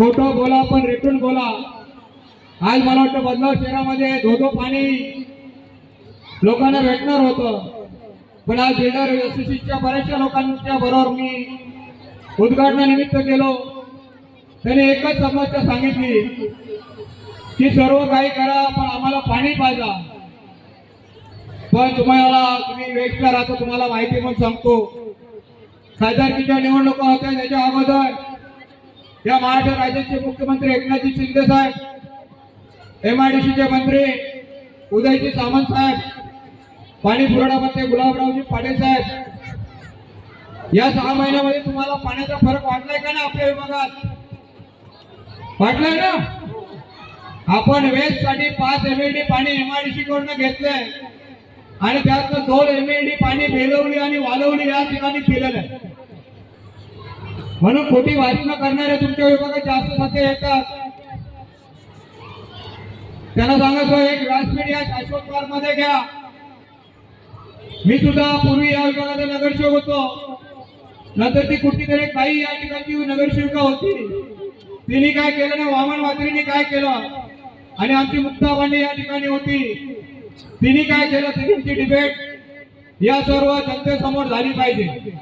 खोटं बोला पण रिटर्न बोला. आज मला वाटतं बदलाव शहरामध्ये धोधो पाणी लोकांना भेटणार होतं. पण आज बिल्डर एसोसिएशनच्या बऱ्याचशा लोकांच्या बरोबर मी उद्घाटनानिमित्त गेलो. त्याने एकच समस्या सांगितली की सर्व काही करा पण आम्हाला पाणी पाहिजे पण तुम्हाला तुम्ही वेगळा राहतो तुम्हाला माहिती म्हणून सांगतो. खासदारकीच्या निवडणुका होत्या त्याच्या अगोदर. या महाराष्ट्र राज्याचे मुख्यमंत्री एकनाथजी शिंदे साहेब एमआयडीसीचे मंत्री उदयजी सामंत साहेब पाणी पुरवठा मंत्री गुलाबरावजी पाटील साहेब. या सहा महिन्यामध्ये तुम्हाला पाण्याचा फरक वाटलाय का ना आपल्या विभागात? वाटलाय ना? आपण वेस्टसाठी पाच एमएलडी पाणी एमआयडीसी कडनं घेतलंय. आणि त्यातनं दोन एमएलडी पाणी बेलवली आणि वालवली या ठिकाणी केलेलं आहे. म्हणून खोटी भाषण करणारे तुमच्या विभागात जास्त सध्या येतात. त्यांना सांगायचो एक व्यासपीठ या शाश्वत पार्कमध्ये घ्या. मी सुद्धा पूर्वी या विभागाचा नगरसेवक होतो. नंतर ती कुठेतरी काही एक बाई या ठिकाणची नगरसेविका होती. तिने काय केलं ना वामन मात्रीने काय केलं? आणि आमची मुक्ता पांडे या ठिकाणी होती. तिने काय केलं? तिघींची डिबेट या सर्व जनतेसमोर झाली पाहिजे.